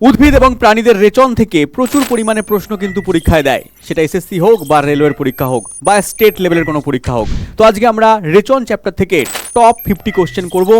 উদ্ভিদ এবং প্রাণীদের রেচন থেকে প্রচুর পরিমাণে প্রশ্ন কিন্তু পরীক্ষায় দেয়। সেটা এসএসসি হোক বা রেলওয়ের পরীক্ষা হোক বা স্টেট লেভেলের কোনো পরীক্ষা হোক। তো আজকে আমরা রেচন চ্যাপ্টার থেকে টপ ফিফটি কোশ্চেন করব,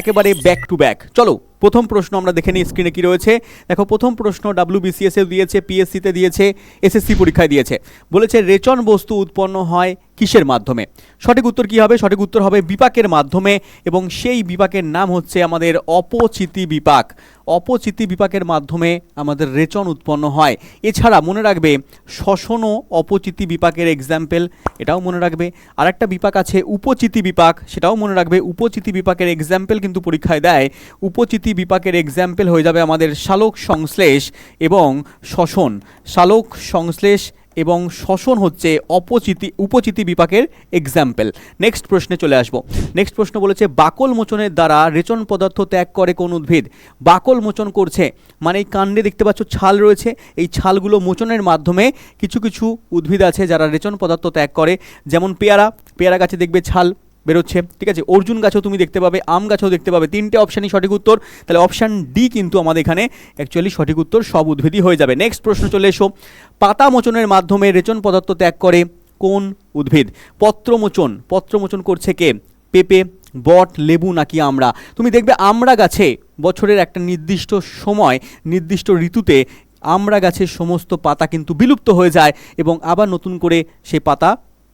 একেবারে ব্যাক টু ব্যাক চলো, প্রথম প্রশ্ন আমরা দেখে নিই স্ক্রিনে কি রয়েছে। দেখো, প্রথম প্রশ্ন ডাব্লিউ বিসিএস এ দিয়েছে পিএসসিতে দিয়েছে এসএসসি পরীক্ষায় দিয়েছে। বলেছে রেচন বস্তু উৎপন্ন হয় কিসের মাধ্যমে? সঠিক উত্তর কি হবে? সঠিক উত্তর হবে বিপাকের মাধ্যমে এবং সেই বিপাকের নাম হচ্ছে আমাদের অপচিতি বিপাক। অপচিতি বিপাকের মাধ্যমে আমাদের রেচন উৎপন্ন হয়। এছাড়া মনে রাখবে শ্বসনও অপচিতি বিপাকের এক্সাম্পল এটাও মনে রাখবে। আর একটা বিপাক আছে উপচিতি বিপাক, সেটাও মনে রাখবে। উপচিতি বিপাকের এক্সাম্পল কিন্তু পরীক্ষায় দেয়। উপচিতি বিপাকের এক্সাম্পল হয়ে যাবে আমাদের শালক সংশ্লেষ এবং শ্বসন শালক সংশ্লেষ এবং শ্বসন হচ্ছে অপচিতি, উপচিতি বিপাকের এক্সাম্পল নেক্সট প্রশ্নে চলে আসব। নেক্সট প্রশ্ন বলেছে, বাকল মোচনের দ্বারা রেচন পদার্থ ত্যাগ করে কোন উদ্ভিদ? বাকল মোচন করছে মানে এই কাণ্ডে দেখতে পাচ্ছ ছাল রয়েছে, এই ছালগুলো মোচনের মাধ্যমে কিছু কিছু উদ্ভিদ আছে যারা রেচন পদার্থ ত্যাগ করে, যেমন পেয়ারা পেয়ারা গাছে দেখবে ছাল বেরোচ্ছে। ঠিক আছে? অর্জুন গাছও তুমি দেখতে পাবে, আম গাছও দেখতে পাবে। তিনটে অপশানই সঠিক উত্তর। তাহলে অপশান ডি কিন্তু আমাদের এখানে অ্যাকচুয়ালি সঠিক উত্তর সব উদ্ভিদই হয়ে যাবে। নেক্সট প্রশ্ন চলে এসো। পাতা মোচনের মাধ্যমে রেচন পদার্থ ত্যাগ করে কোন উদ্ভিদ? পত্রমোচন পত্রমোচন করছে কে? পেঁপে, বট, লেবু নাকি আমরা? তুমি দেখবে আমরা গাছে বছরের একটা নির্দিষ্ট সময়, নির্দিষ্ট ঋতুতে আমরা গাছের সমস্ত পাতা কিন্তু বিলুপ্ত হয়ে যায় এবং আবার নতুন করে সেই পাতা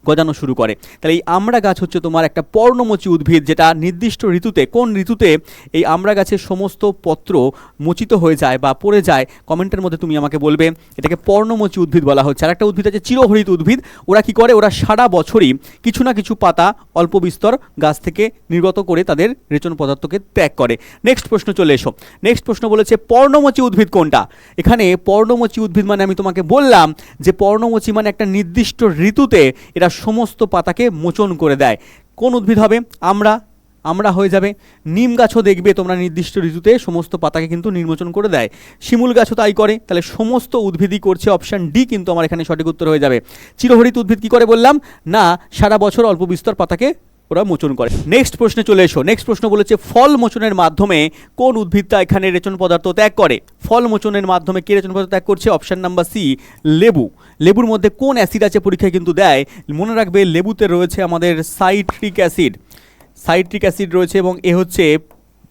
গজানো শুরু করে। তাহলে এই আমড়া গাছ হচ্ছে তোমার একটা পর্ণমোচী উদ্ভিদ, যেটা নির্দিষ্ট ঋতুতে, কোন ঋতুতে এই আমড়া গাছের সমস্ত পত্র মোচিত হয়ে যায় বা পড়ে যায়, কমেন্টের মধ্যে তুমি আমাকে বলবে। এটাকে পর্ণমোচী উদ্ভিদ বলা হচ্ছে। আর একটা উদ্ভিদ আছে চিরহরিত উদ্ভিদ, ওরা কি করে? ওরা সারা বছরই কিছু না কিছু পাতা অল্প বিস্তর গাছ থেকে নির্গত করে তাদের রেচন পদার্থকে ত্যাগ করে। নেক্সট প্রশ্ন চলে এসো। নেক্সট প্রশ্ন বলেছে, পর্ণমোচী উদ্ভিদ কোনটা? এখানে পর্ণমোচী উদ্ভিদ মানে আমি তোমাকে বললাম যে পর্ণমোচী মানে একটা নির্দিষ্ট ঋতুতে এরা সমস্ত পাতাকে মোচন করে দেয়। কোন উদ্ভিদ হবে? আমরা। আমরা হয়ে যাবে। নিম গাছও দেখবে তোমরা নির্দিষ্ট ঋতুতে সমস্ত পাতাকে কিন্তু নির্মোচন করে দেয়। শিমুল গাছও তাই করে। তাহলে সমস্ত উদ্ভিদই করছে অপশান ডি কিন্তু আমার এখানে সঠিক উত্তর হয়ে যাবে। চিরহরিত উদ্ভিদ কি করে বললাম? না, সারা বছর অল্প বিস্তর পাতাকে ওরা মোচন করে। নেক্সট প্রশ্নে চলে এসো। নেক্সট প্রশ্ন বলেছে, ফল মোচনের মাধ্যমে কোন উদ্ভিদটা এখানে রেচন পদার্থ ত্যাগ করে? ফল মোচনের মাধ্যমে কে রেচন পদার্থ ত্যাগ করছে? অপশান নাম্বার সি লেবু। লেবুর মধ্যে কোন অ্যাসিড আছে পরীক্ষায় কিন্তু দেয়? মনে রাখবে, লেবুতে রয়েছে আমাদের সাইট্রিক অ্যাসিড। সাইট্রিক অ্যাসিড রয়েছে এবং এ হচ্ছে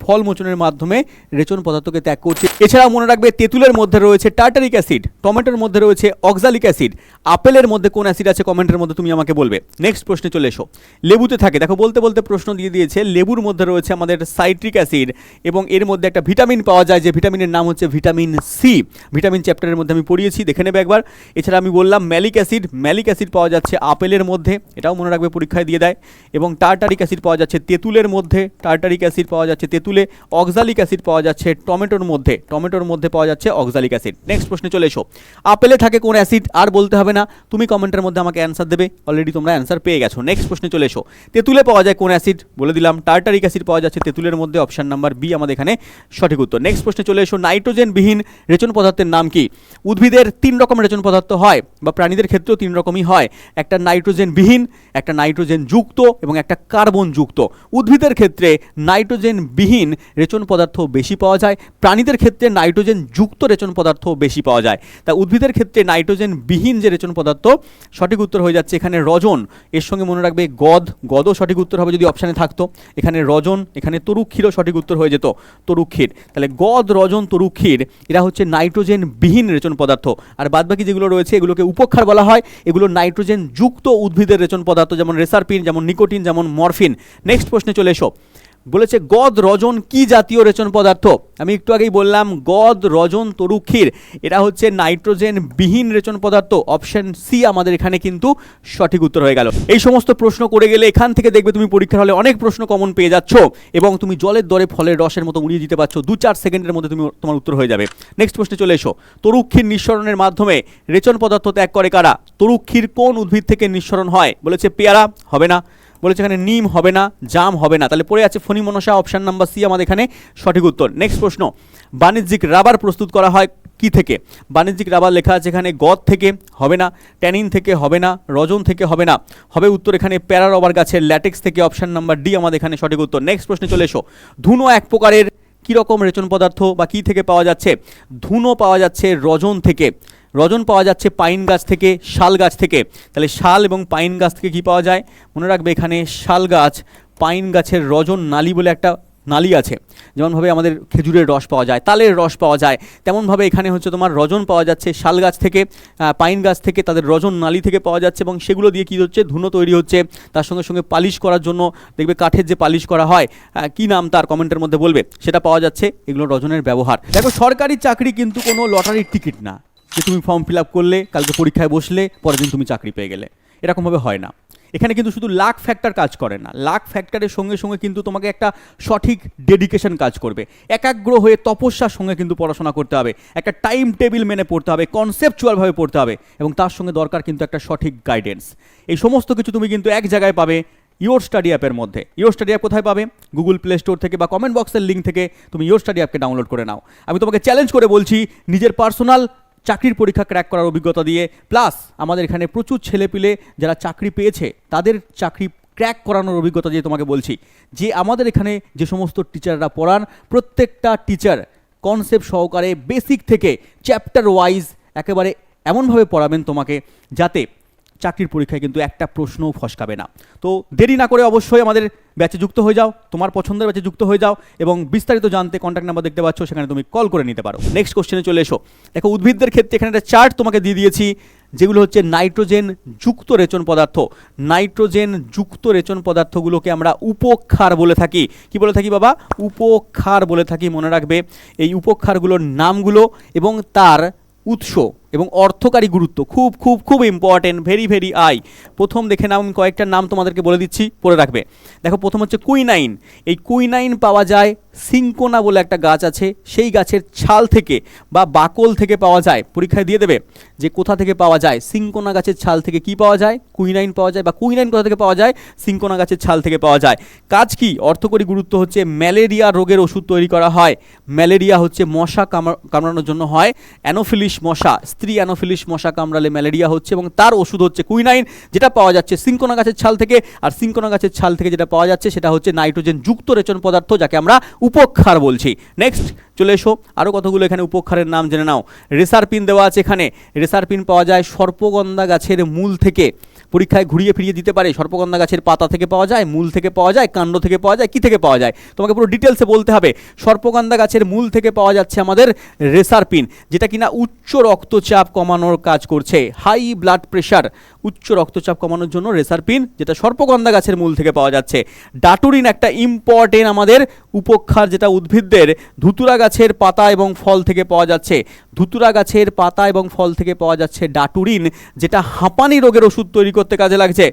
ফল মোচনের মাধ্যমে রেচন পদার্থকে ত্যাগ করছে। এছাড়াও মনে রাখবে, তেঁতুলের মধ্যে রয়েছে টার্টারিক অ্যাসিড, টমেটোর মধ্যে রয়েছে অক্সালিক অ্যাসিড, আপেলের মধ্যে কোন অ্যাসিড আছে কমেন্টের মধ্যে তুমি আমাকে বলবে। নেক্সট প্রশ্নে চলে এসো। লেবুতে থাকে, দেখো বলতে বলতে প্রশ্ন দিয়ে দিয়েছে, লেবুর মধ্যে রয়েছে আমাদের সাইট্রিক অ্যাসিড এবং এর মধ্যে একটা ভিটামিন পাওয়া যায়, যে ভিটামিনের নাম হচ্ছে ভিটামিন সি। ভিটামিন চ্যাপ্টারের মধ্যে আমি পড়িয়েছি, দেখে নেবে একবার। এছাড়া আমি বললাম, ম্যালিক অ্যাসিড ম্যালিক অ্যাসিড পাওয়া যাচ্ছে আপেলের মধ্যে, এটাও মনে রাখবে পরীক্ষায় দিয়ে দেয়। এবং টার্টারিক অ্যাসিড পাওয়া যাচ্ছে তেঁতুলের মধ্যে, টার্টারিক অ্যাসিড পাওয়া যাচ্ছে তেঁতুলে অক্সালিক অ্যাসিড পাওয়া যাচ্ছে টমেটোর মধ্যে। টমেটোর মধ্যে পাওয়া যাচ্ছে অক্সালিক অ্যাসিড নেক্সট প্রশ্নে চলে এসো। আপেলে থাকে কোন অ্যাসিড আর বলতে হবে না। তুমি কমেন্টের মধ্যে আমাকে অ্যান্সার দেবে। অলরেডি তোমরা অ্যান্সার পেয়ে গেছো। নেক্সট প্রশ্নে চলে এসো। তেঁতুলে পাওয়া যায় কোন অ্যাসিড বলে দিলাম টার্টারিক অ্যাসিড পাওয়া যাচ্ছে তেঁতুলের মধ্যে। অপশন নাম্বার বি আমাদের এখানে সঠিক উত্তর। নেক্সট প্রশ্নে চলে এসো। নাইট্রোজেন বিহীন রেচন পদার্থের নাম কি? উদ্ভিদের তিন রকম রেচন পদার্থ হয় বা প্রাণীদের ক্ষেত্রেও তিন রকমই হয়। একটা নাইট্রোজেন বিহীন একটা নাইট্রোজেন যুক্ত এবং একটা কার্বন যুক্ত উদ্ভিদের ক্ষেত্রে নাইট্রোজেন বিহীন রেচন পদার্থ বেশি পাওয়া যায়। প্রাণীদের ক্ষেত্রে নাইট্রোজেন যুক্ত রেচন পদার্থ বেশি পাওয়া যায়। তা উদ্ভিদের ক্ষেত্রে নাইট্রোজেন বিহীন যে রেচন পদার্থ, সঠিক উত্তর হয়ে যাচ্ছে এখানে রজন। এর সঙ্গে মনে রাখবে গদ। গদও সঠিক উত্তর হবে যদি অপশানে থাকতো। এখানে রজন, এখানে তরুক্ষীরও সঠিক উত্তর হয়ে যেত, তরুক্ষীর। তাহলে গদ, রজন, তরুক্ষীর, এরা হচ্ছে নাইট্রোজেন বিহীন রেচন পদার্থ। আর বাদবাকি যেগুলো রয়েছে, এগুলোকে উপক্ষার বলা হয়। এগুলো নাইট্রোজেন যুক্ত উদ্ভিদের রেচন পদার্থ, যেমন রেসারপিন, যেমন নিকোটিন, যেমন মরফিন। নেক্সট প্রশ্নে চলে এসো। বলেছে, গদ রজন কি জাতীয় রেচন পদার্থ? আমি একটু আগেই বললাম, গদ রজন তরুক্ষীর। এটা হচ্ছে নাইট্রোজেন বিহীন রেচন পদার্থ, অপশন সি আমাদের এখানে কিন্তু সঠিক উত্তর হয়ে গেল। এই সমস্ত প্রশ্ন করে গেলে এখান থেকে দেখবে তুমি পরীক্ষার হলে অনেক প্রশ্ন কমন পেয়ে যাচ্ছ এবং তুমি জলের দরে ফলের রসের মতো উড়িয়ে দিতে পারছ। দু চার সেকেন্ডের মধ্যে তুমি তোমার উত্তর হয়ে যাবে। নেক্সট প্রশ্নে চলে এসো। তরুক্ষীর নিঃসরণের মাধ্যমে রেচন পদার্থ ত্যাগ করে কারা? তরুক্ষীর কোন উদ্ভিদ থেকে নিঃসরণ হয়? বলেছে, পেয়ারা, হবে না। বলেছে এখানে নিম হবে না, জাম হবে না। তাহলে পড়ে আছে ফণি মনসা অপশান নাম্বার সি আমাদের এখানে সঠিক উত্তর। নেক্সট প্রশ্ন, বাণিজ্যিক রাবার প্রস্তুত করা হয় কি থেকে? বাণিজ্যিক রাবার লেখা আছে এখানে গদ থেকে হবে না, ট্যানিন থেকে হবে না, রজন থেকে হবে না। হবে উত্তর এখানে প্যারা রবার গাছের ল্যাটেক্স থেকে অপশান নাম্বার ডি আমাদের এখানে সঠিক উত্তর। নেক্সট প্রশ্নে চলে এসো। ধুনো এক প্রকারের কী রকম রেচন পদার্থ বা কী থেকে পাওয়া যাচ্ছে? ধুনো পাওয়া যাচ্ছে রজন থেকে। রজন পাওয়া যাচ্ছে পাইন গাছ থেকে, শাল গাছ থেকে। তাহলে শাল এবং পাইন গাছ থেকে কি পাওয়া যায়? মনে রাখবে এখানে শাল গাছ পাইন গাছের রজন নালী বলে একটা নালী আছে। যেমনভাবে আমাদের খেজুরের রস পাওয়া যায়, তালের রস পাওয়া যায়, তেমনভাবে এখানে হচ্ছে তোমার রজন পাওয়া যাচ্ছে শাল গাছ থেকে পাইন গাছ থেকে, তাদের রজন নালী থেকে পাওয়া যাচ্ছে এবং সেগুলো দিয়ে কী হচ্ছে? ধুনো তৈরি হচ্ছে। তার সঙ্গে সঙ্গে পালিশ করার জন্য দেখবে কাঠের যে পালিশ করা হয় কি নাম তার কমেন্টের মধ্যে বলবে? সেটা পাওয়া যাচ্ছে এগুলো রজনের ব্যবহার। দেখো সরকারি চাকরি কিন্তু কোনো লটারির টিকিট না। যে তুমি ফর্ম ফিল আপ করলে, কালকে পরীক্ষায় বসলে, পরের দিন তুমি চাকরি পেয়ে গেলে। এরকমভাবে হয় না। এখানে কিন্তু শুধু লাক ফ্যাক্টর কাজ করে না। লাক ফ্যাক্টরের সঙ্গে সঙ্গে কিন্তু তোমাকে একটা সঠিক ডেডিকেশন কাজ করবে। একাগ্র হয়ে তপস্যার সঙ্গে কিন্তু পড়াশোনা করতে হবে। একটা টাইম টেবিল মেনে পড়তে হবে কনসেপচুয়ালভাবে পড়তে হবে এবং তার সঙ্গে দরকার কিন্তু একটা সঠিক গাইডেন্স এই সমস্ত কিছু তুমি কিন্তু এক জায়গায় পাবে ইয়োর স্টাডি অ্যাপের মধ্যে। ইয়োর স্টাডি অ্যাপ কোথায় পাবে? গুগল প্লে স্টোর থেকে বা কমেন্ট বক্সের লিঙ্ক থেকে তুমি ইয়োর স্টাডি অ্যাপকে ডাউনলোড করে নাও। আমি তোমাকে চ্যালেঞ্জ করে বলছি, নিজের পার্সোনাল চাকরির পরীক্ষা ক্র্যাক করার অভিজ্ঞতা দিয়ে প্লাস আমাদের এখানে প্রচুর ছেলেপিলে যারা চাকরি পেয়েছে, তাদের চাকরি ক্র্যাক করানোর অভিজ্ঞতা দিয়ে তোমাকে বলছি। যে আমাদের এখানে যে সমস্ত টিচাররা পড়ান, প্রত্যেকটা টিচার কনসেপ্ট সহকারে বেসিক থেকে চ্যাপ্টার ওয়াইজ একেবারে এমনভাবে পড়াবেন তোমাকে, যাতে চাকরির পরীক্ষায় কিন্তু একটা প্রশ্নও ফসকাবে না। তো দেরি না করে অবশ্যই আমাদের ব্যাচে যুক্ত হয়ে যাও, তোমার পছন্দের ব্যাচে যুক্ত হয়ে যাও এবং বিস্তারিত জানতে কন্ট্যাক্ট নাম্বার দেখতে পাচ্ছ, সেখানে তুমি কল করে নিতে পারো। নেক্সট কোশ্চেনে চলে এসো। দেখো, উদ্ভিদদের ক্ষেত্রে এখানে একটা চার্ট তোমাকে দিয়ে দিয়েছি, যেগুলো হচ্ছে নাইট্রোজেন যুক্ত রেচন পদার্থ। নাইট্রোজেন যুক্ত রেচন পদার্থগুলোকে আমরা উপক্ষার বলে থাকি। কি বলে থাকি বাবা? উপক্ষার বলে থাকি, মনে রাখবে। এই উপক্ষারগুলোর নামগুলো এবং তার উৎস। এবং অর্থকারী গুরুত্ব, খুব খুব খুব ইম্পর্টেন্ট ভেরি ভেরি আই প্রথম দেখে নাও, আমি কয়েকটা নাম তোমাদেরকে বলে দিচ্ছি, পড়ে রাখবে। দেখো, প্রথম হচ্ছে কুইনাইন এই কুইনাইন পাওয়া যায় সিঙ্কোনা বলে একটা গাছ আছে, সেই গাছের ছাল থেকে বা বাকল থেকে পাওয়া যায়। পরীক্ষায় দিয়ে দেবে যে কোথা থেকে পাওয়া যায়। সিঙ্কোনা গাছের ছাল থেকে কি পাওয়া যায়? কুইনাইন পাওয়া যায় বা কুইনাইন কোথা থেকে পাওয়া যায়? সিঙ্কোনা গাছের ছাল থেকে পাওয়া যায়। কাজ কি? অর্থকরী গুরুত্ব হচ্ছে ম্যালেরিয়া রোগের ওষুধ তৈরি করা হয়। ম্যালেরিয়া হচ্ছে মশা কামড়ানোর জন্য হয়। অ্যানোফিলিস মশা স্ত্রী অ্যানোফিলিস মশা কামড়ালে ম্যালেরিয়া হচ্ছে এবং তার ওষুধ হচ্ছে কুইনাইন, যেটা পাওয়া যাচ্ছে সিঙ্কোনা গাছের ছাল থেকে। আর সিঙ্কোনা গাছের ছাল থেকে যেটা পাওয়া যাচ্ছে সেটা হচ্ছে নাইট্রোজেন যুক্ত রেচন পদার্থ, যাকে আমরা উপক্ষার বলছি। নেক্সট চলে এসো। আরও কতগুলো এখানে উপক্ষারের নাম জেনে নাও। রেসারপিন দেওয়া আছে এখানে। রেসারপিন পাওয়া যায় সর্পগন্ধা গাছের মূল থেকে। পরীক্ষায় ঘুরিয়ে ফিরিয়ে দিতে পারে। সর্পগন্ধা গাছের পাতা থেকে পাওয়া যায়, মূল থেকে পাওয়া যায়, কাণ্ড থেকে পাওয়া যায়, কি থেকে পাওয়া যায়? তোমাকে পুরো ডিটেলসে বলতে হবে। সর্পগন্ধা গাছের মূল থেকে পাওয়া যাচ্ছে আমাদের রেসারপিন যেটা কিনা উচ্চ রক্তচাপ কমানোর কাজ করছে। হাই ব্লাড প্রেশার উচ্চ রক্তচাপ কমানোর জন্য রেসারপিন যেটা সর্পগন্ধা গাছের মূল থেকে পাওয়া যাচ্ছে। ডাটুরিন একটা ইম্পর্টেন্ট আমাদের উপক্ষার, যেটা উদ্ভিদদের ধুতুরা গাছের পাতা এবং ফল থেকে পাওয়া যাচ্ছে। ধুতুরা গাছের পাতা এবং ফল থেকে পাওয়া যাচ্ছে ডাটুরিন, যেটা হাঁপানি রোগের ওষুধ তৈরি করতে কাজে লাগছে।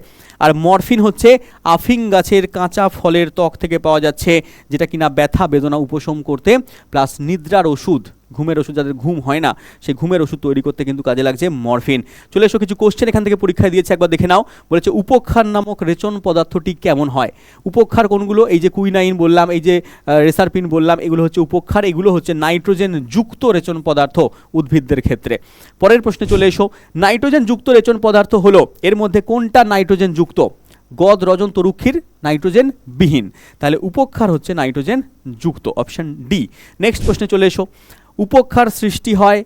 আর মরফিন হচ্ছে আফিং গাছের কাঁচা ফলের ত্বক থেকে পাওয়া যাচ্ছে, যেটা কিনা ব্যথা, বেদনা উপশম করতে প্লাস নিদ্রার ওষুধ। ঘুমের ওষুধ যাদের ঘুম হয় না, সেই ঘুমের ওষুধ তৈরি করতে কিন্তু কাজে লাগছে মরফিন। চলে এসো কিছু কোশ্চেন এখান থেকে পরীক্ষায় দিয়েছে, একবার দেখে নাও। বলেছে, উপক্ষার নামক রেচন পদার্থটি কেমন হয়? উপক্ষার কোনগুলো? এই যে কুইনাইন বললাম, এই যে রেসারপিন বললাম, এগুলো হচ্ছে উপক্ষার, এগুলো হচ্ছে নাইট্রোজেন যুক্ত রেচন পদার্থ উদ্ভিদদের ক্ষেত্রে। পরের প্রশ্নে চলে এসো। নাইট্রোজেন যুক্ত রেচন পদার্থ হলো, এর মধ্যে কোনটা নাইট্রোজেন যুক্ত? গদ, রজন, তরুক্ষীর, নাইট্রোজেন বিহীন। তাহলে উপক্ষার হচ্ছে নাইট্রোজেন যুক্ত, অপশন ডি। নেক্সট প্রশ্নে চলে এসো। উপক্ষার সৃষ্টি হয়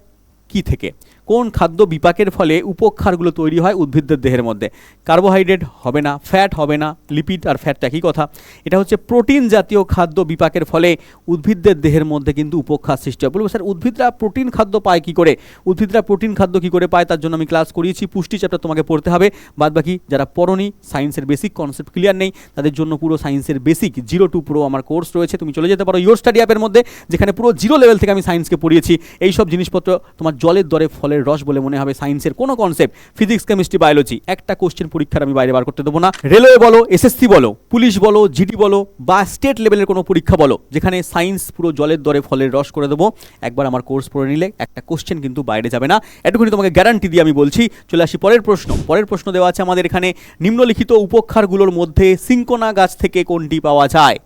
কি থেকে? কোন খাদ্য বিপাকের ফলে উপক্ষারগুলো তৈরি হয় উদ্ভিদদের দেহের মধ্যে? কার্বোহাইড্রেট হবে না, ফ্যাট হবে না, লিপিড আর ফ্যাট একই কথা। এটা হচ্ছে প্রোটিন জাতীয় খাদ্য বিপাকের ফলে উদ্ভিদদের দেহের মধ্যে কিন্তু উপক্ষার সৃষ্টি হয়। বলব, স্যার, উদ্ভিদরা প্রোটিন খাদ্য পায় কি করে? উদ্ভিদরা প্রোটিন খাদ্য কি করে পায় তার জন্য আমি ক্লাস করিয়েছি, পুষ্টি চ্যাপ্টার তোমাকে পড়তে হবে। বাদ বাকি যারা পড়নি সায়েন্সের বেসিক কনসেপ্ট ক্লিয়ার নেই, তাদের জন্য পুরো সায়েন্সের বেসিক জিরো টু পুরো আমার কোর্স রয়েছে। তুমি চলে যেতে পারো ইয়োর স্টাডি অ্যাপের মধ্যে, যেখানে পুরো জিরো লেভেল থেকে আমি সায়েন্সকে পড়িয়েছি। এই সব জিনিসপত্র তোমার জলের দরে ফলের রস বলে মনে হবে সায়েন্সের কোনো কনসেপ্ট ফিজিক্স কেমিস্ট্রি বায়োলজি একটা কোশ্চেন পরীক্ষার আমি বাইরে বার করতে দেবো না। রেলওয়ে বলো এসএসসি বলো, পুলিশ বলো জিডি বলো, বা স্টেট লেভেলের কোনো পরীক্ষা বলো, যেখানে সায়েন্স পুরো জলের দরে ফলের রস করে দেবো। একবার আমার কোর্স পড়ে নিলে একটা কোশ্চেন কিন্তু বাইরে যাবে না। এটুকুনি তোমাকে গ্যারান্টি দিয়ে আমি বলছি, চলে আসি পরের প্রশ্ন। পরের প্রশ্ন দেওয়া আছে আমাদের এখানে, নিম্নলিখিত উপক্ষারগুলোর মধ্যে সিঙ্কোনা গাছ থেকে কোনটি পাওয়া যায়?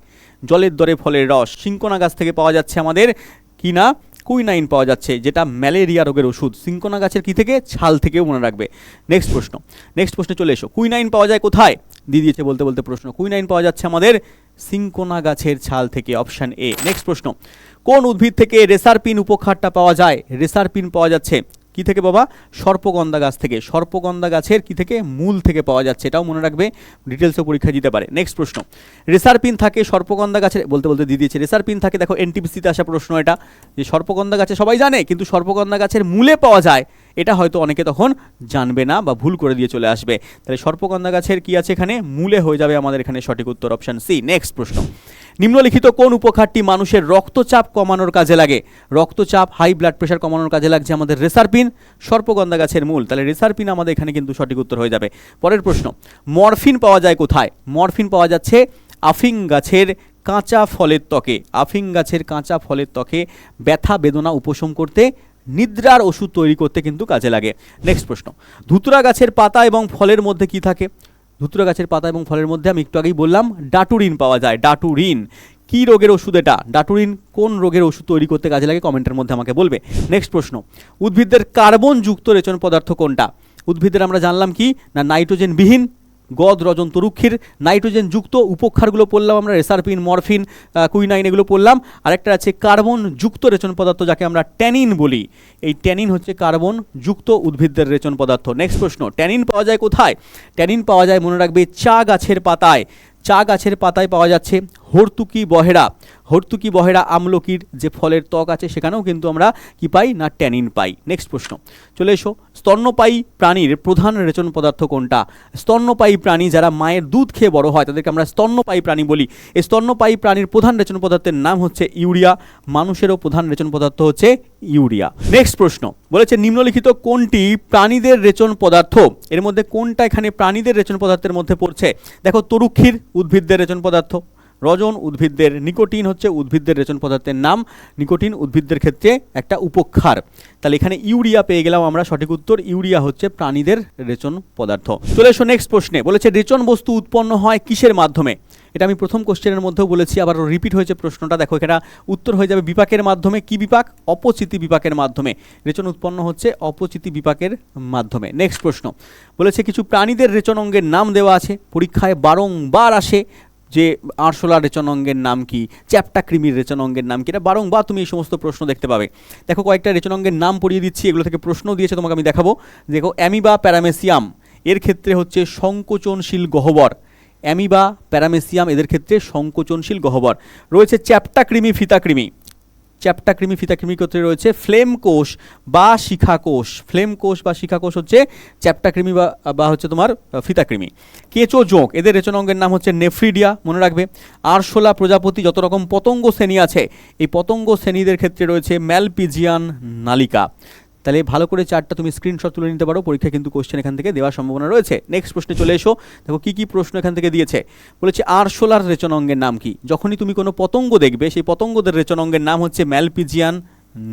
জলের দরে ফলের রস, সিঙ্কোনা গাছ থেকে পাওয়া যাচ্ছে আমাদের, কি না? কুইনাইন পাওয়া যাচ্ছে, যেটা ম্যালেরিয়া রোগের ওষুধ। সিঙ্কোনা গাছের কি থেকে? ছাল থেকেও মনে রাখবে। নেক্সট প্রশ্ন। নেক্সট প্রশ্নে চলে এসো। কুইনাইন পাওয়া যায় কোথায়? দিয়ে দিয়েছে বলতে বলতে প্রশ্ন। কুইনাইন পাওয়া যাচ্ছে আমাদের সিঙ্কোনা গাছের ছাল থেকে অপশান এ নেক্সট প্রশ্ন। কোন উদ্ভিদ থেকে রেসারপিন উপখারটা পাওয়া যায়? রেসারপিন পাওয়া যাচ্ছে কি থেকে বাবা? সর্পগন্ধা গাছ থেকে। সর্পগন্ধা গাছের কি থেকে? মূল থেকে পাওয়া যাচ্ছে। এটাও মনে রাখবে ডিটেলসও পরীক্ষা দিতে পারে। নেক্সট প্রশ্ন। রেসারপিন থাকে সর্পগন্ধা গাছের, বলতে বলতে দিয়ে দিয়েছে। রেসারপিন থাকে, দেখো এনটিপিসিতে আসা প্রশ্ন এটা, যে সর্পগন্ধা গাছে সবাই জানে, কিন্তু সর্পগন্ধা গাছের মূলে পাওয়া যায় এটা হয়তো অনেকে তখন জানবে না বা ভুল করে দিয়ে চলে আসবে। তাহলে সর্পগন্ধা গাছের কি আছে এখানে? মূলে হয়ে যাবে আমাদের এখানে সঠিক উত্তর অপশন সি নেক্সট প্রশ্ন। নিম্নলিখিত কোন উপখারটি মানুষের রক্তচাপ কমানোর কাজে লাগে? রক্তচাপ হাই ব্লাড প্রেশার কমানোর কাজে লাগছে আমাদের রেসারপিন সর্পগন্ধা গাছের মূল। তাহলে রেসারপিন আমাদের এখানে কিন্তু সঠিক উত্তর হয়ে যাবে। পরের প্রশ্ন, মরফিন পাওয়া যায় কোথায়? মরফিন পাওয়া যাচ্ছে আফিং গাছের কাঁচা ফলের ত্বকে। আফিং গাছের কাঁচা ফলের ত্বকে ব্যথা, বেদনা উপশম করতে নিদ্রার ওষুধ তৈরি করতে কিন্তু কাজে লাগে। নেক্সট প্রশ্ন। ধুতুরা গাছের পাতা এবং ফলের মধ্যে কি থাকে? ধুতুরা গাছের পাতা এবং ফলের মধ্যে আমি একটু আগেই বললাম, ডাটুরিন পাওয়া যায়, ডাটুরিন। কি রোগের ওষুধ এটা? ডাটুরিন কোন রোগের ওষুধ তৈরি করতে কাজে লাগে কমেন্টের মধ্যে আমাকে বলবে। নেক্সট প্রশ্ন। উদ্ভিদদের কার্বন যুক্ত রেচন পদার্থ কোনটা? উদ্ভিদের আমরা জানলাম কি? না নাইট্রোজেন বিহীন গদ, রজন, তরুক্ষীর, নাইট্রোজেন যুক্ত উপক্ষারগুলো পড়লাম আমরা রেসারপিন মরফিন কুইনাইন এগুলো পড়লাম। আরেকটা আছে কার্বন যুক্ত রেচন পদার্থ, যাকে আমরা ট্যানিন বলি। এই ট্যানিন হচ্ছে কার্বন যুক্ত উদ্ভিদদের রেচন পদার্থ। নেক্সট প্রশ্ন, ট্যানিন পাওয়া যায় কোথায়? ট্যানিন পাওয়া যায়, মনে রাখবে, চা গাছের পাতায়। চা গাছের পাতায় পাওয়া যাচ্ছে হর্তুকি বহেরা। হর্তুকি বহেরা আমলকির যে ফলের ত্বক আছে, সেখানেও কিন্তু আমরা কি পাই? না, ট্যানিন পাই। নেক্সট প্রশ্ন, চলে এসো। স্তন্যপায়ী প্রাণীর প্রধান রেচন পদার্থ কোনটা? স্তন্যপায়ী প্রাণী যারা মায়ের দুধ খেয়ে বড় হয়, তাদেরকে আমরা স্তন্যপায়ী প্রাণী বলি। এই স্তন্যপায়ী প্রাণীর প্রধান রেচন পদার্থের নাম হচ্ছে ইউরিয়া। মানুষেরও প্রধান রেচন পদার্থ হচ্ছে ইউরিয়া। নেক্সট প্রশ্ন। বলেছে, নিম্নলিখিত কোনটি প্রাণীদের রেচন পদার্থ? এর মধ্যে কোনটা এখানে প্রাণীদের রেচন পদার্থের মধ্যে পড়ছে? দেখো, তরুক্ষীর উদ্ভিদদের রেচন পদার্থ। রজন উদ্ভিদদের নিকোটিন হচ্ছে উদ্ভিদদের রেচন পদার্থের নাম। নিকোটিন উদ্ভিদদের ক্ষেত্রে একটা উপক্ষার। তাহলে এখানে ইউরিয়া পেয়ে গেলাম আমরা, সঠিক উত্তর। ইউরিয়া হচ্ছে প্রাণীদের রেচন পদার্থ। চলে এসো নেক্সট প্রশ্নে। বলেছে, রেচন বস্তু উৎপন্ন হয় কিসের মাধ্যমে? এটা আমি প্রথম কোশ্চেনের মধ্যেও বলেছি, আবার রিপিট হয়েছে প্রশ্নটা। দেখো এটা উত্তর হয়ে যাবে বিপাকের মাধ্যমে। কি বিপাক? অপচিতি বিপাকের মাধ্যমে। রেচন উৎপন্ন হচ্ছে অপচিতি বিপাকের মাধ্যমে। নেক্সট প্রশ্ন। বলেছে, কিছু প্রাণীদের রেচন অঙ্গের নাম দেওয়া আছে। পরীক্ষায় বারংবার আসে। যে আরশোলা রেচন অঙ্গের নাম কি, চ্যাপটা কৃমির রেচন অঙ্গের নাম কি, এটা বারংবার তুমি এই সমস্ত প্রশ্ন দেখতে পাবে। দেখো, কয়েকটা রেচন অঙ্গের নাম পড়িয়ে দিচ্ছি, এগুলো থেকে প্রশ্ন দিয়েছে তোমাকে আমি দেখাবো। দেখো, অ্যামিবা প্যারামেসিয়াম, এর ক্ষেত্রে হচ্ছে সংকোচনশীল গহ্বর। অ্যামিবা প্যারামেসিয়াম, এদের ক্ষেত্রে সংকোচনশীল গহ্বর। রয়েছে চ্যাপটা কৃমি, ফিতা কৃমি। চ্যাপ্টা কৃমি ফিতা কৃমি ক্ষেত্রে রয়েছে, ফ্লেম কোষ বা শিখা কোষ। ফ্লেম কোষ বা শিখা কোষ হচ্ছে চ্যাপ্টা কৃমি বা বা হচ্ছে তোমার ফিতা কৃমি। কেঁচো জোঁক, এদের রেচনাঙ্গের নাম হচ্ছে নেফ্রিডিয়া, মনে রাখবে। আরশোলা প্রজাপতি যত রকম পতঙ্গ শ্রেণি আছে, এই পতঙ্গ শ্রেণীদের ক্ষেত্রে রয়েছে ম্যালপিজিয়ান নালিকা। তাহলে ভালো করে চারটা তুমি স্ক্রিনশট তুলে নিতে পারো পরীক্ষা কিন্তু কোশ্চেন এখান থেকে দেওয়ার সম্ভাবনা রয়েছে। নেক্সট প্রশ্নে চলে এসো। দেখো, কি কি প্রশ্ন এখান থেকে দিয়েছে? বলেছে আরশোলার রেচন অঙ্গের নাম কি? যখনই তুমি কোনো পতঙ্গ দেখবে, সেই পতঙ্গদের রেচন অঙ্গের নাম হচ্ছে ম্যালপিজিয়ান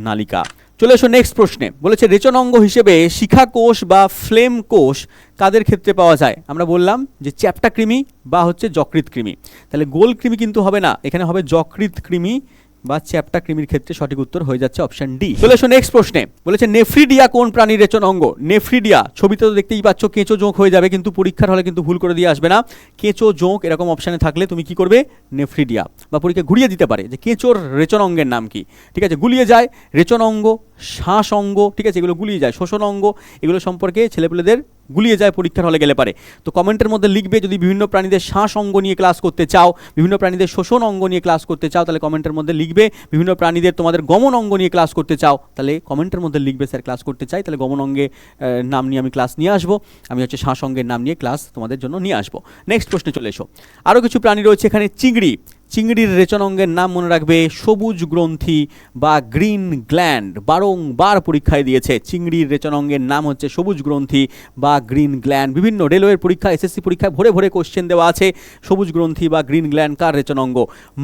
নালিকা। চলে এসো নেক্সট প্রশ্নে। বলেছে রেচন অঙ্গ হিসেবে শিখা কোষ বা ফ্লেম কোষ কাদের ক্ষেত্রে পাওয়া যায়? আমরা বললাম যে চ্যাপ্টা কৃমি বা হচ্ছে যকৃৎ কৃমি। তাহলে গোল কৃমি কিন্তু হবে না, এখানে হবে যকৃৎ কৃমি বা চ্যাপটা কৃমির ক্ষেত্রে সঠিক উত্তর হয়ে যাচ্ছে অপশন ডি। চলে এসো নেক্সট প্রশ্নে। বলেছে, নেফ্রিডিয়া কোন প্রাণীর রেচন অঙ্গ? নেফ্রিডিয়া, ছবিতে তো দেখতেই পাচ্ছ কেঁচো জোঁক হয়ে যাবে, কিন্তু পরীক্ষার হলে কিন্তু ভুল করে দিয়ে আসবে না। কেঁচো জোঁক এরকম অপশানে থাকলে তুমি কি করবে? নেফ্রিডিয়া। বা পরীক্ষা ঘুরিয়ে দিতে পারে যে, কেঁচোর রেচন অঙ্গের নাম কি? ঠিক আছে, গুলিয়ে যায়, রেচন অঙ্গ শ্বাস অঙ্গ ঠিক আছে? এগুলো গুলিয়ে যায়। শোষণ অঙ্গ এগুলো সম্পর্কে ছেলেপেলেদের গুলিয়ে যায় পরীক্ষার হলে গেলে পারে। তো কমেন্টের মধ্যে লিখবে, যদি বিভিন্ন প্রাণীদের শ্বাস অঙ্গ নিয়ে ক্লাস করতে চাও, বিভিন্ন প্রাণীদের শোষণ অঙ্গ নিয়ে ক্লাস করতে চাও, তাহলে কমেন্টের মধ্যে লিখবে, বিভিন্ন প্রাণীদের তোমাদের গমন অঙ্গ নিয়ে ক্লাস করতে চাও, তাহলে কমেন্টের মধ্যে লিখবে, স্যার, ক্লাস করতে চাই, তাহলে গমন অঙ্গে নাম নিয়ে আমি ক্লাস নিয়ে আসব। আমি হচ্ছে শ্বাস অঙ্গের নাম নিয়ে ক্লাস তোমাদের জন্য নিয়ে আসব। নেক্সট প্রশ্নে চলে এসো। আরও কিছু প্রাণী রয়েছে এখানে, চিংড়ি। চিংড়ির রেচন অঙ্গের নাম মনে রাখবে সবুজ গ্রন্থি বা গ্রিন গ্ল্যান্ড। বারংবার পরীক্ষায় দিয়েছে, চিংড়ির রেচন অঙ্গের নাম হচ্ছে সবুজ গ্রন্থি বা গ্রিন গ্ল্যান্ড। বিভিন্ন রেলওয়ের পরীক্ষা এসএসসি পরীক্ষায় ভরে ভরে কোশ্চেন দেওয়া আছে, সবুজ গ্রন্থি বা গ্রিন গ্ল্যান্ড কার রেচন অঙ্গ?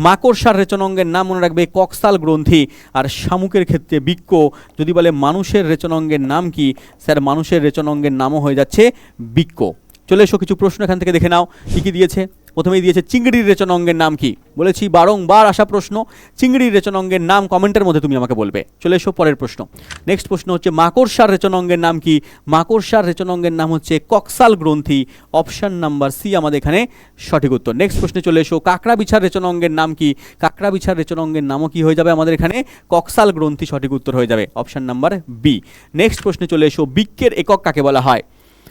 মাকড়সার রেচন অঙ্গের নাম মনে রাখবে কক্সাল গ্রন্থি। আর শামুকের ক্ষেত্রে বৃক্ক যদি বলে মানুষের রেচন অঙ্গের নাম কি, স্যার মানুষের রেচন অঙ্গের নামও হয়ে যাচ্ছে বৃক্ক চলে এসো কিছু প্রশ্ন এখান থেকে দেখে নাও, কী কী দিয়েছে? প্রথমেই দিয়েছে চিংড়ির রেচন অঙ্গের নাম কি? বলেছি বারংবার আসা প্রশ্ন, চিংড়ির রেচন অঙ্গের নাম কমেন্টের মধ্যে তুমি আমাকে বলবে। চলে এসো পরের প্রশ্ন। নেক্সট প্রশ্ন হচ্ছে, মাকড়সার রেচন অঙ্গের নাম কি? মাকড়সার রেচন অঙ্গের নাম হচ্ছে কক্সাল গ্রন্থি। অপশন নাম্বার সি আমাদের এখানে সঠিক উত্তর। নেক্সট প্রশ্নে চলে এসো কাঁকড়া বিছার রেচন অঙ্গের নাম কি? কাঁকড়া বিছার রেচন অঙ্গের নামও কি হয়ে যাবে আমাদের এখানে? কক্সাল গ্রন্থি সঠিক উত্তর হয়ে যাবে। Option number B. নেক্সট প্রশ্নে চলে এসো, বৃক্কের একক কাকে বলা হয়?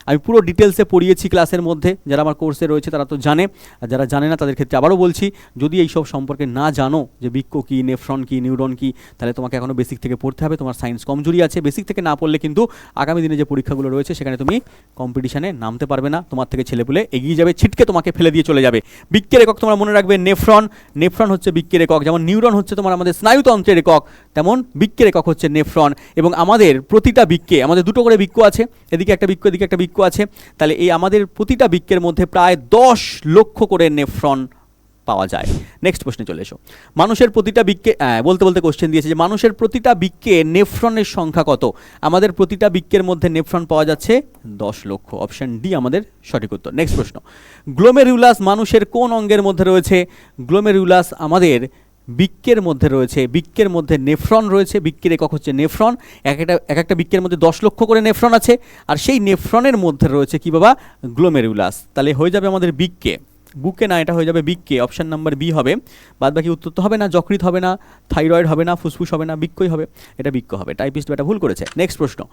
আমি পুরো ডিটেলসে পড়িয়েছি ক্লাসের মধ্যে, যারা আমার কোর্সে রয়েছে তারা তো জানে, আর যারা জানে না তাদের ক্ষেত্রে আবারও বলছি, যদি এইসব সম্পর্কে না জানো যে বৃক্ক কী নেফ্রন কী নিউরন কী, তাহলে তোমাকে এখনও বেসিক থেকে পড়তে হবে, তোমার সায়েন্স কমজোরি আছে। বেসিক থেকে না পড়লে কিন্তু আগামী দিনে যে পরীক্ষাগুলো রয়েছে সেখানে তুমি কম্পিটিশনে নামতে পারবে না, তোমার থেকে ছেলেপুলে এগিয়ে যাবে, ছিটকে তোমাকে ফেলে দিয়ে চলে যাবে। বৃক্কের একক তোমরা মনে রাখবে নেফ্রন নেফ্রন হচ্ছে বৃক্কের একক, যেমন নিউরন হচ্ছে তোমার আমাদের স্নায়ুতন্ত্রের একক, তেমন বৃক্কের একক হচ্ছে নেফ্রন এবং আমাদের প্রতিটা বৃক্কে, আমাদের দুটো করে বৃক্ক আছে এদিকে একটা বৃক্ষ এদিকে একটা বৃক্ষ আছে। তাহলে এই আমাদের প্রতিটা বৃক্ষের মধ্যে প্রায় দশ লক্ষ করে নেফ্রন পাওয়া যায়। নেক্সট প্রশ্নে চলে এসো। মানুষের প্রতিটা আহ, বলতে বলতে কোশ্চেন দিয়েছে যে মানুষের প্রতিটা বৃক্কে নেফ্রনের সংখ্যা কত? আমাদের প্রতিটা বৃক্ষের মধ্যে নেফ্রন পাওয়া যাচ্ছে দশ লক্ষ। অপশন ডি আমাদের সঠিক উত্তর। নেক্সট প্রশ্ন। গ্লোমেরুলাস মানুষের কোন অঙ্গের মধ্যে রয়েছে? গ্লোমেরুলাস আমাদের বৃক্কের মধ্যে রয়েছে, বৃক্কের মধ্যে নেফ্রন রয়েছে, বৃক্কের একক হচ্ছে নেফ্রন, এক একটা এক একটা বৃক্কের মধ্যে দশ লক্ষ করে নেফ্রন আছে, আর সেই নেফ্রনের মধ্যে রয়েছে কি বাবা? গ্লোমেরুলাস। তাহলে হয়ে যাবে আমাদের বৃক্কে। বুকে না, এটা হয়ে যাবে বৃক্কে। অপশান নাম্বার বি হবে। বাদ বাকি উত্তর তো হবে না যকৃত হবে না, থাইরয়েড হবে না, ফুসফুস হবে না, বৃক্কই হবে। এটা বৃক্ক হবে। টাইপিস্ট এটা ভুল করেছে। নেক্সট প্রশ্ন।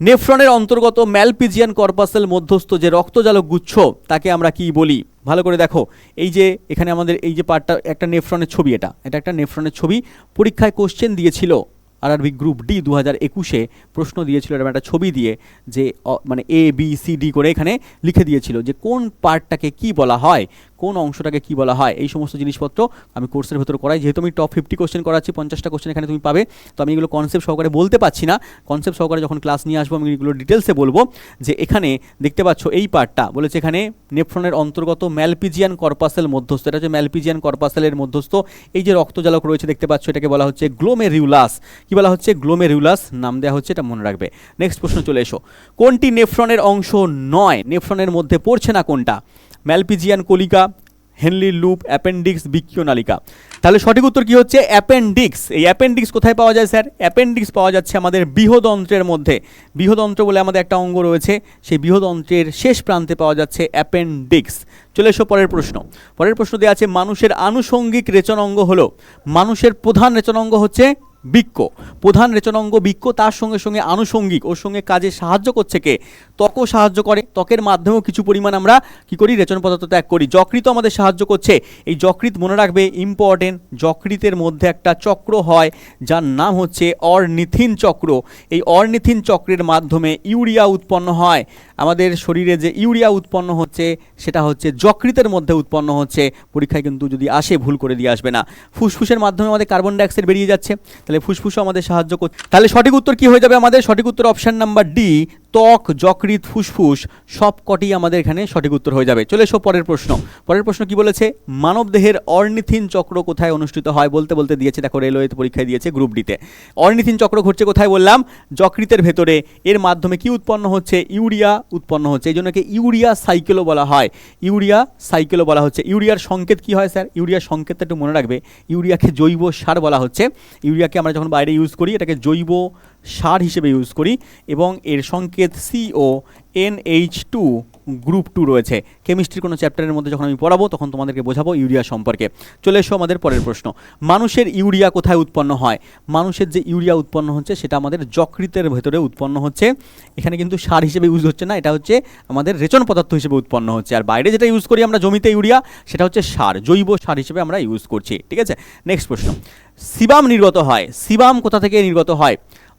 নেফ্রনের অন্তর্গত ম্যালপিজিয়ান কর্পাসেল মধ্যস্থ যে রক্তজালক গুচ্ছ, তাকে আমরা কি বলি? ভালো করে দেখো। এই যে এখানে আমাদের এই যে পার্টটা, একটা নেফ্রনের ছবি এটা। এটা একটা নেফ্রনের ছবি। পরীক্ষায় কোশ্চেন দিয়েছিল আরআরবি গ্রুপ ডি দু হাজার একুশে, প্রশ্ন দিয়েছিল এরকম একটা ছবি দিয়ে যে মানে এ বি সি ডি করে এখানে লিখে দিয়েছিল যে কোন পার্টটাকে কি বলা হয়? কোন অংশটাকে কি বলা হয়, এই সমস্ত জিনিসপত্র আমি কোর্সের ভেতর করাই। যেহেতু আমি টপ ফিফটি কোশ্চেন করাচ্ছি, পঞ্চাশটা কোশ্চেন এখানে তুমি পাবে, তো আমি এগুলো কনসেপ্ট সহকারে বলতে পারছি না। কনসেপ্ট সহকারে যখন ক্লাস নিয়ে আসব, আমি এগুলো ডিটেলসে বলব যে এখানে দেখতে পাচ্ছ এই পার্টটা বলেছে এখানে নেফ্রনের অন্তর্গত ম্যালপিজিয়ান কর্পাসেল মধ্যস্থ, এটা হচ্ছে ম্যালপিজিয়ান কর্পাসেলের মধ্যস্থ, এই যে রক্তজালক রয়েছে দেখতে পাচ্ছ, এটাকে বলা হচ্ছে গ্লোমেরিউলাস কি বলা হচ্ছে? গ্লোমেরিউলাস নাম দেওয়া হচ্ছে, এটা মনে রাখবে। নেক্সট প্রশ্ন চলে এসো। কোনটি নেফ্রনের অংশ নয়? নেফ্রনের মধ্যে পড়ছে না কোনটা? ম্যালপিজিয়ান কলিকা হেনলি লুপ অ্যাপেন্ডিক্স বিক্রিয় নালিকা তাহলে সঠিক উত্তর কি হচ্ছে? অ্যাপেন্ডিক্স এই অ্যাপেন্ডিক্স কোথায় পাওয়া যায়, স্যার? অ্যাপেন্ডিক্স পাওয়া যাচ্ছে আমাদের বৃহদন্ত্রের মধ্যে। বৃহদন্ত্র বলে আমাদের একটা অঙ্গ রয়েছে। সেই বৃহদন্ত্রের শেষ প্রান্তে পাওয়া যাচ্ছে অ্যাপেন্ডিক্স চলে এসো পরের প্রশ্ন। পরের প্রশ্ন দেওয়া আছে, মানুষের আনুষঙ্গিক রেচন অঙ্গ হলো। মানুষের প্রধান রেচন অঙ্গ হচ্ছে বৃক্ক। প্রধান রেচনাঙ্গ বৃক্ক তার সঙ্গে সঙ্গে আনুষঙ্গিক ওর সঙ্গে কাজে সাহায্য করছে কে? ত্বকও সাহায্য করে। ত্বকের মাধ্যমেও কিছু পরিমাণ আমরা কি করি? রেচন পদার্থ ত্যাগ করি। যকৃত আমাদের সাহায্য করছে। এই যকৃত মনে রাখবে ইম্পর্টেন্ট যকৃতের মধ্যে একটা চক্র হয়, যার নাম হচ্ছে অর্নিথিন চক্র। এই অর্নিথিন চক্রের মাধ্যমে ইউরিয়া উৎপন্ন হয়। আমাদের শরীরে যে ইউরিয়া উৎপন্ন হচ্ছে, সেটা হচ্ছে যকৃতের মধ্যে উৎপন্ন হচ্ছে। পরীক্ষায় কিন্তু যদি আসে, ভুল করে দিয়ে আসবে না। ফুসফুসের মাধ্যমে আমাদের কার্বন ডাইঅক্সাইড বেরিয়ে যাচ্ছে। তাহলে ফুসফুসও আমাদের সাহায্য করছে তাহলে সঠিক উত্তর কি হয়ে যাবে আমাদের? সঠিক উত্তর অপশন নাম্বার ডি ত্বক, যকৃৎ, ফুসফুস সব কটি আমাদের এখানে সঠিক উত্তর হয়ে যাবে। চলে এসো পরের প্রশ্ন। পরের প্রশ্ন কি বলেছে? মানবদেহের অর্নিথিন চক্র কোথায় অনুষ্ঠিত হয় বলতে বলতে দিয়েছে, দেখো রেলওয়েতে পরীক্ষায় দিয়েছে গ্রুপ ডিতে অর্নিথিন চক্র ঘটছে কোথায় বললাম? যকৃতের ভেতরে। এর মাধ্যমে কি উৎপন্ন হচ্ছে? ইউরিয়া উৎপন্ন হচ্ছে। এই জন্যকে ইউরিয়া সাইকেলও বলা হয়। ইউরিয়া সাইকেলও বলা হচ্ছে। ইউরিয়ার সংকেত কি হয় স্যার? ইউরিয়ার সংকেতটা একটু মনে রাখবে। ইউরিয়াকে জৈব সার বলা হচ্ছে। ইউরিয়াকে আমরা যখন বাইরে ইউজ করি, এটাকে জৈব সার হিসেবে ইউজ করি এবং এর সংকেত C O N H two group two রয়েছে। কেমিস্ট্রির কোনো চ্যাপ্টারের মধ্যে যখন আমি পড়াবো, তখন তোমাদেরকে বোঝাবো ইউরিয়া সম্পর্কে। চলে এসো আমাদের পরের প্রশ্ন। মানুষের ইউরিয়া কোথায় উৎপন্ন হয়? মানুষের যে ইউরিয়া উৎপন্ন হচ্ছে, সেটা আমাদের যকৃতের ভেতরে উৎপন্ন হচ্ছে। এখানে কিন্তু সার হিসেবে ইউজ হচ্ছে না, এটা হচ্ছে আমাদের রেচন পদার্থ হিসেবে উৎপন্ন হচ্ছে। আর বাইরে যেটা ইউজ করি আমরা জমিতে ইউরিয়া সেটা হচ্ছে সার, জৈব সার হিসেবে আমরা ইউজ করছি, ঠিক আছে? নেক্সট প্রশ্ন। সিবাম নির্গত হয়। সিবাম কোথা থেকে নির্গত হয়?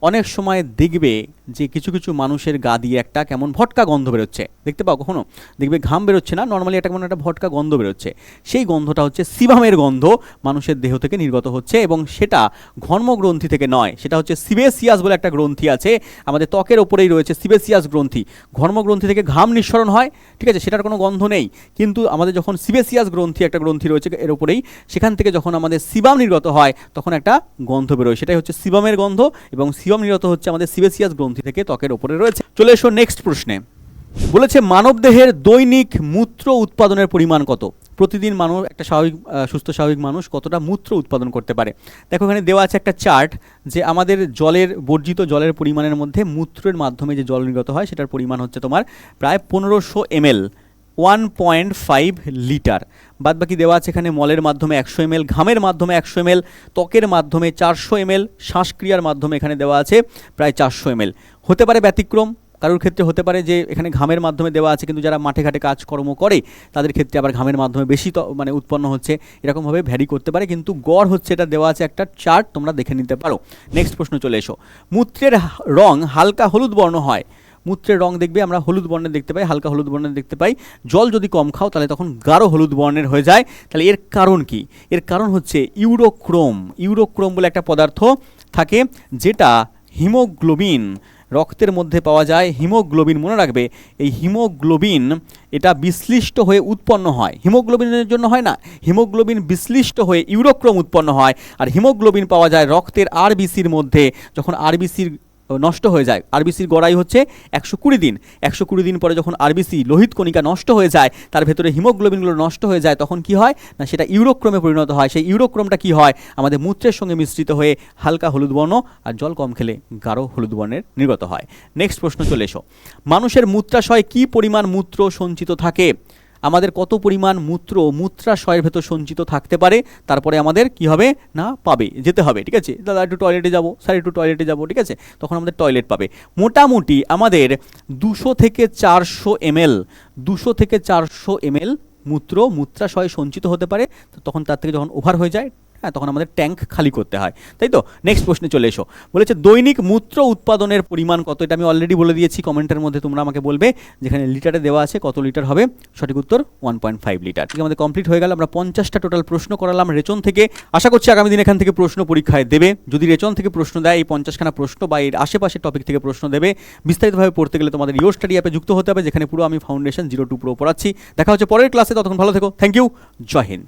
অনেক সময় দেখবে যে কিছু কিছু মানুষের গা দিয়ে একটা কেমন ভটকা গন্ধ বেরোচ্ছে। দেখতে পাও কখনো? দেখবে ঘাম বেরোচ্ছে না নর্মালি একটা কেমন একটা ভটকা গন্ধ বেরোচ্ছে। সেই গন্ধটা হচ্ছে সিবামের গন্ধ, মানুষের দেহ থেকে নির্গত হচ্ছে এবং সেটা ঘর্মগ্রন্থি থেকে নয়, সেটা হচ্ছে সিবেসিয়াস বলে একটা গ্রন্থি আছে। আমাদের ত্বকের ওপরেই রয়েছে সিবেসিয়াস গ্রন্থি। ঘর্মগ্রন্থি থেকে ঘাম নিঃসরণ হয়, ঠিক আছে, সেটার কোনো গন্ধ নেই। কিন্তু আমাদের যখন সিবেসিয়াস গ্রন্থি একটা গ্রন্থি রয়েছে এর ওপরেই, সেখান থেকে যখন আমাদের সিবাম নির্গত হয়, তখন একটা গন্ধ বেরোয়। সেটাই হচ্ছে সিবামের গন্ধ এবং নির্গত হচ্ছে আমাদের সিবেসিয়াস গ্রন্থি থেকে ত্বকের ওপরে রয়েছে। চলে এসো নেক্সট প্রশ্নে। বলেছে, মানবদেহের দৈনিক মূত্র উৎপাদনের পরিমাণ কত? প্রতিদিন মানুষ, একটা স্বাভাবিক সুস্থ স্বাভাবিক মানুষ কতটা মূত্র উৎপাদন করতে পারে? দেখো, এখানে দেওয়া আছে একটা চার্ট যে আমাদের জলের, বর্জিত জলের পরিমাণের মধ্যে মূত্রের মাধ্যমে যে জল নির্গত হয়, সেটার পরিমাণ হচ্ছে তোমার প্রায় পনেরোশো M L. One point five litre বাদ বাকি দেওয়া আছে এখানে মলের মাধ্যমে একশো এমএল, ঘামের মাধ্যমে একশো এমএল, ত্বকের মাধ্যমে চারশো এমএল, শ্বাসক্রিয়ার মাধ্যমে এখানে দেওয়া আছে প্রায় চারশো এমএল। হতে পারে ব্যতিক্রম, কারোর ক্ষেত্রে হতে পারে যে এখানে ঘামের মাধ্যমে দেওয়া আছে, কিন্তু যারা মাঠে ঘাটে কাজকর্ম করে, তাদের ক্ষেত্রে আবার ঘামের মাধ্যমে বেশি মানে উৎপন্ন হচ্ছে। এরকমভাবে ভ্যারি করতে পারে, কিন্তু গড় হচ্ছে, এটা দেওয়া আছে একটা চার্ট তোমরা দেখে নিতে পারো। নেক্সট প্রশ্ন চলে এসো। মূত্রের রং হালকা হলুদ বর্ণ হয়। মূত্রের রং দেখবে, আমরা হলুদ বর্ণের দেখতে পাই, হালকা হলুদ বর্ণের দেখতে পাই। জল যদি কম খাও, তাহলে তখন গাঢ় হলুদ বর্ণের হয়ে যায়। তাহলে এর কারণ কি? এর কারণ হচ্ছে ইউরোক্রোম। ইউরোক্রোম বলে একটা পদার্থ থাকে, যেটা হিমোগ্লোবিন রক্তের মধ্যে পাওয়া যায়। হিমোগ্লোবিন মনে রাখবে, এই হিমোগ্লোবিন এটা বিশ্লিষ্ট হয়ে উৎপন্ন হয়। হিমোগ্লোবিনের জন্য হয় না, হিমোগ্লোবিন বিশ্লিষ্ট হয়ে ইউরোক্রোম উৎপন্ন হয়। আর হিমোগ্লোবিন পাওয়া যায় রক্তের আরবিসির মধ্যে। যখন আরবিসির নষ্ট হয়ে যায়। আরবিসির গড়াই হচ্ছে একশো কুড়ি দিন। একশো কুড়ি দিন পরে যখন আরবিসি লোহিত কণিকা নষ্ট হয়ে যায়, তার ভেতরে হিমোগ্লোবিনগুলো নষ্ট হয়ে যায়, তখন কি হয়? না, সেটা ইউরোক্রমে পরিণত হয়। সেই ইউরোক্রমটা কি হয়? আমাদের মূত্রের সঙ্গে মিশ্রিত হয়ে হালকা হলুদ বর্ণ আর জল কম খেলে গাঢ় হলুদ বর্ণের নির্গত হয়। নেক্সট প্রশ্ন চলে এসো। মানুষের মূত্রাশয় কি পরিমাণ মূত্র সঞ্চিত থাকে? আমাদের কত পরিমাণ মূত্র মূত্রাশয়ের ভেতর সঞ্চিত থাকতে পারে, তারপরে আমাদের কি হবে? না, পাবে, যেতে হবে, ঠিক আছে? দাদা, একটু টয়লেটে যাব স্যার একটু টয়লেটে যাব, ঠিক আছে? তখন আমাদের টয়লেট পাবে। মোটামুটি আমাদের দুশো থেকে চারশো এমএল, দুশো থেকে চারশো এমএল মূত্র, মূত্রাশয় সঞ্চিত হতে পারে তখন তার থেকে যখন ওভার হয়ে যায় হ্যাঁ তখন আমাদের ট্যাঙ্ক খালি করতে হয়। তাই তো? নেক্সট প্রশ্নে চলে এসো। বলেছে, দৈনিক মূত্র উৎপাদনের পরিমাণ কত? এটা আমি অলরেডি বলে দিয়েছি কমেন্টের মধ্যে তোমরা আমাকে বলবে। যেখানে লিটারে দেওয়া আছে কত লিটার হবে? সঠিক উত্তর ওয়ান পয়েন্ট ফাইভ লিটার। ঠিক আমাদের কমপ্লিট হয়ে গেল, আমরা পঞ্চাশটা টোটাল প্রশ্ন করালাম রেচন থেকে। আশা করছি আগামী দিন এখান থেকে প্রশ্ন পরীক্ষায় দেবে। যদি রেচন থেকে প্রশ্ন দেয়, এই পঞ্চাশখানা প্রশ্ন বা এর আশেপাশের টপিক থেকে প্রশ্ন দেবে, বিস্তারিতভাবে পড়তে গেলে তোমাদের ইও স্টাডি অ্যাপে যুক্ত হতে হবে, যেখানে পুরো আমি ফাউন্ডেশন জিরো টু প্রো পড়াচ্ছি। দেখা হচ্ছে পরের ক্লাসে ততক্ষণ ভালো থেকো। থ্যাংক ইউ জয় হিন্দ।